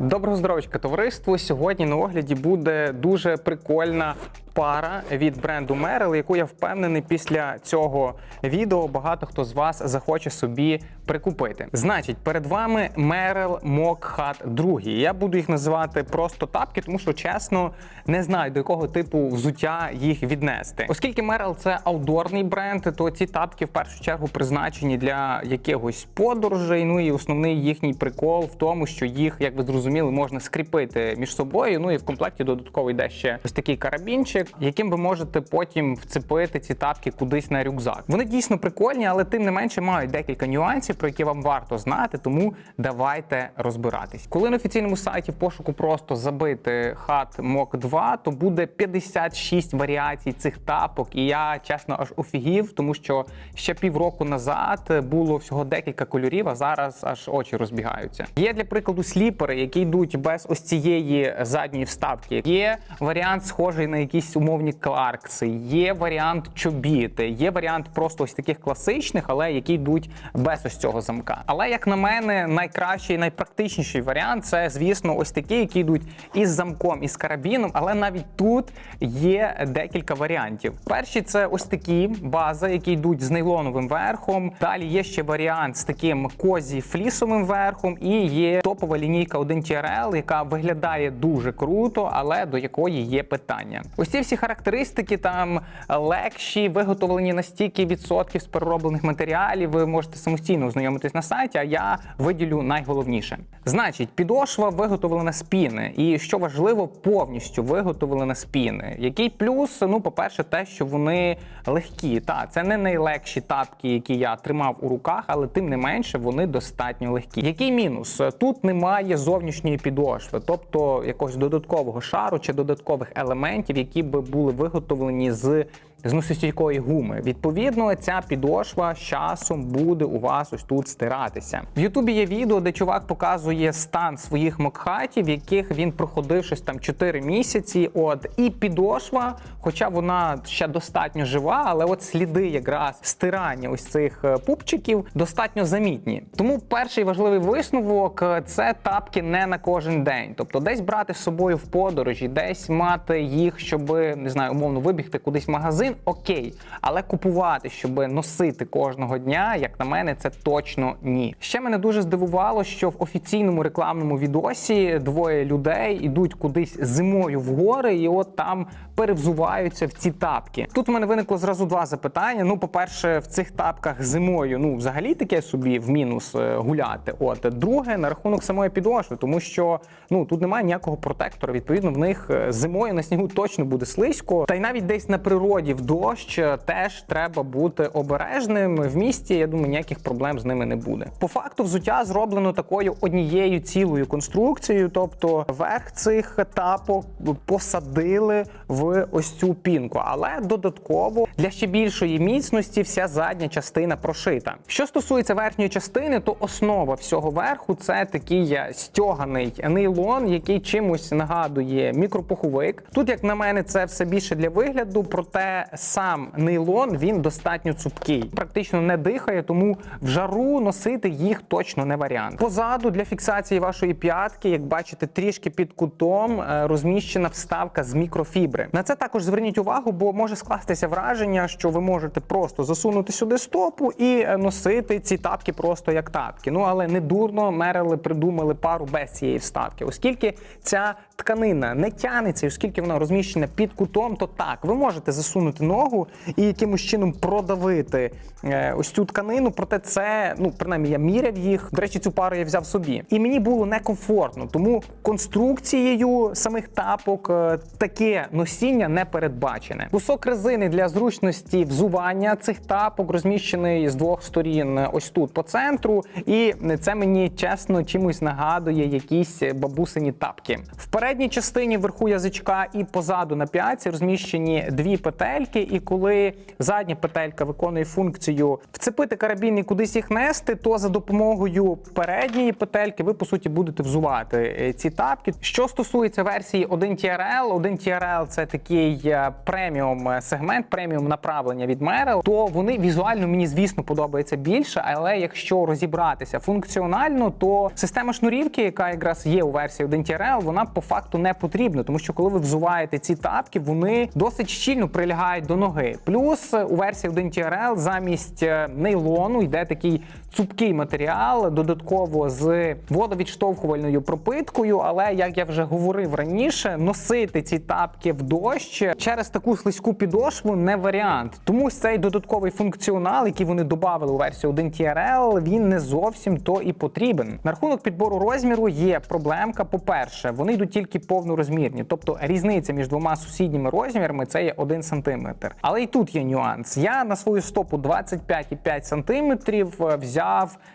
Доброго здоров'ячка, товариство. Сьогодні на огляді буде дуже прикольна пара від бренду Merrell, яку я впевнений, після цього відео багато хто з вас захоче собі прикупити. Значить, перед вами Merrell Mock Hat 2. Я буду їх називати просто тапки, тому що чесно не знаю до якого типу взуття їх віднести. Оскільки Merrell це аудорний бренд, то ці тапки в першу чергу призначені для якихось подорожей. Ну і основний їхній прикол в тому, що їх, як ви зрозуміли, можна скріпити між собою. Ну і в комплекті додатково йде ще ось такий карабінчик, яким ви можете потім вцепити ці тапки кудись на рюкзак. Вони дійсно прикольні, але тим не менше мають декілька нюансів, про які вам варто знати. Тому давайте розбиратись. Коли на офіційному сайті в пошуку просто забити хат Мок 2, то буде 56 варіацій цих тапок. І я чесно аж офігів, тому що ще півроку назад було всього декілька кольорів, а зараз аж очі розбігаються. Є для прикладу сліпери, які йдуть без ось цієї задньої вставки. Є варіант схожий на якісь умовні кларкси, є варіант чобіти, є варіант просто ось таких класичних, але які йдуть без ось цього замка. Але як на мене, найкращий, найпрактичніший варіант це, звісно, ось такі, які йдуть із замком, із карабіном, але навіть тут є декілька варіантів. Перші це ось такі бази, які йдуть з нейлоновим верхом. Далі є ще варіант з таким козі флісовим верхом, і є топова лінійка 1 TRL, яка виглядає дуже круто, але до якої є питання. Ось ці всі характеристики там легші, виготовлені на стільки відсотків з перероблених матеріалів. Ви можете самостійно ознайомитись на сайті. А я виділю найголовніше. Значить, підошва виготовлена з піни, і що важливо, повністю виготовлена з піни. Який плюс? Ну, по-перше, те, що вони легкі. Та це не найлегші тапки, які я тримав у руках, але тим не менше вони достатньо легкі. Який мінус? Тут немає зовнішньої підошви, тобто якогось додаткового шару чи додаткових елементів, які би були виготовлені з зносостійкої гуми. Відповідно, ця підошва з часом буде у вас ось тут стиратися. В Ютубі є відео, де чувак показує стан своїх мокхатів, яких він проходив щось там 4 місяці. От і підошва, хоча вона ще достатньо жива, але от сліди якраз стирання ось цих е, пупчиків достатньо замітні. Тому перший важливий висновок е, це тапки не на кожен день. Тобто, десь брати з собою в подорожі, десь мати їх, щоб не знаю, умовно вибігти кудись в магазин. Окей, але купувати, щоб носити кожного дня, як на мене, це точно ні. Ще мене дуже здивувало, що в офіційному рекламному відосі двоє людей ідуть кудись зимою в гори, і от там перевзуваються в ці тапки. Тут в мене виникло зразу два запитання. Ну, по-перше, в цих тапках зимою, ну взагалі таке собі в мінус е, гуляти. От друге, на рахунок самої підошви, тому що ну тут немає ніякого протектора. Відповідно, в них е, зимою на снігу точно буде слизько, та й навіть десь на природі в дощ е, теж треба бути обережним. В місті я думаю, ніяких проблем з ними не буде. По факту, взуття зроблено такою однією цілою конструкцією, тобто верх цих тапок посадили в ось цю пінку, але додатково для ще більшої міцності вся задня частина прошита. Що стосується верхньої частини, то основа всього верху це такий стьоганий нейлон, який чимось нагадує мікропуховик. Тут, як на мене, це все більше для вигляду, проте сам нейлон він достатньо цупкий, практично не дихає, тому в жару носити їх точно не варіант. Позаду для фіксації вашої п'ятки, як бачите, трішки під кутом е, розміщена вставка з мікрофібри. На це також зверніть увагу, бо може скластися враження, що ви можете просто засунути сюди стопу і е, носити ці тапки просто як тапки. Ну але не дурно мерили, придумали пару без цієї вставки, оскільки ця тканина не тянеться, оскільки вона розміщена під кутом, то так ви можете засунути ногу і якимось чином продавити е, ось цю тканину. Проте це, ну принаймні, я міряв їх. До речі, цю пару я взяв собі, і мені було некомфортно, тому конструкцією самих тапок е, таке носіння не передбачене. Кусок резини для зручності взування цих тапок розміщений з двох сторін, е, ось тут по центру, і це мені чесно чимось нагадує якісь бабусині тапки. В передній частині вверху язичка і позаду на п'ятці розміщені дві петельки, і коли задня петелька виконує функцію вцепити карабін і кудись їх нести, то за допомогою передньої петельки ви по суті будете взувати е, ці тапки. Що стосується версії 1 TRL, 1 TRL це такий е, преміум сегмент, преміум направлення від Merrell, то вони візуально мені, звісно, подобаються більше. Але якщо розібратися функціонально, то система шнурівки, яка якраз є у версії 1 TRL, вона по факту не потрібно, тому що коли ви взуваєте ці тапки, вони досить щільно прилягають до ноги. Плюс у версії 1 TRL замість е, нейлону йде такий цупкий матеріал, додатково з водовідштовхувальною пропиткою. Але як я вже говорив раніше, носити ці тапки в дощ через таку слизьку підошву не варіант. Тому цей додатковий функціонал, який вони додали у версію 1 TRL, він не зовсім то і потрібен. На рахунок підбору розміру є проблемка. По-перше, вони йдуть тільки повнорозмірні, тобто різниця між двома сусідніми розмірами це є 1 см. Але і тут є нюанс. Я на свою стопу 25,5 см взяв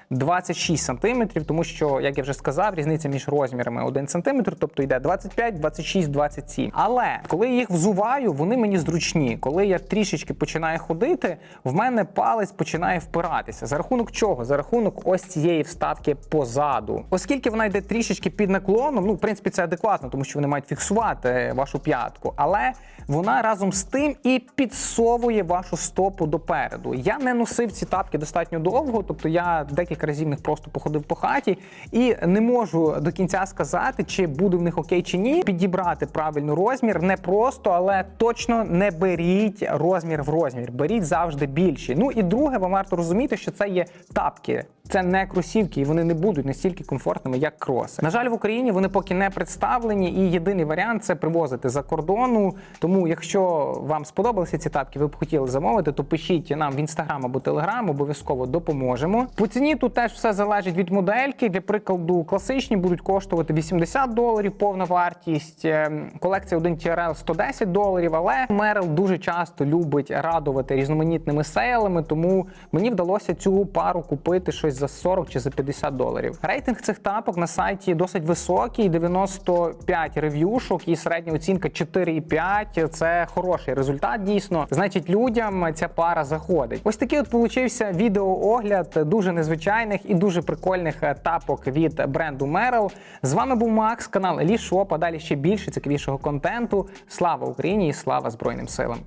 26 см, тому що, як я вже сказав, різниця між розмірами 1 см, тобто йде 25, 26, 27. Але коли їх взуваю, вони мені зручні. Коли я трішечки починаю ходити, в мене палець починає впиратися. За рахунок чого? За рахунок ось цієї вставки позаду. Оскільки вона йде трішечки під наклоном, ну в принципі це адекватно, тому що вони мають фіксувати вашу п'ятку, але вона разом з тим і підсовує вашу стопу допереду. Я не носив ці тапки достатньо довго, тобто я декілька разів них просто походив по хаті і не можу до кінця сказати, чи буде в них окей чи ні. Підібрати правильний розмір не просто, але точно не беріть розмір в розмір. Беріть завжди більші. Ну і друге, вам варто розуміти, що це є тапки. Це не кросівки, і вони не будуть настільки комфортними, як кроси. На жаль, в Україні вони поки не представлені, і єдиний варіант це привозити за кордону. Тому, якщо вам сподобалися ці тапки, ви б хотіли замовити, то пишіть нам в інстаграм або телеграм, обов'язково допоможемо. По ціні тут теж все залежить від модельки. Для прикладу, класичні будуть коштувати 80 доларів, повна вартість. Ем, Колекція 1 TRL 110 доларів. Але Мерл дуже часто любить радувати різноманітними сейлами, тому мені вдалося цю пару купити щось за 40 чи за 50 доларів. Рейтинг цих тапок на сайті досить високий, 95 рев'юшок і середня оцінка 4,5. Це хороший результат. Дійсно, значить, людям ця пара заходить. Ось такий от получився відеоогляд дуже незвичайних і дуже прикольних е, тапок від бренду Merrell. З вами був Макс, канал Лішоп, а далі ще більше цікавішого контенту. Слава Україні і слава Збройним силам!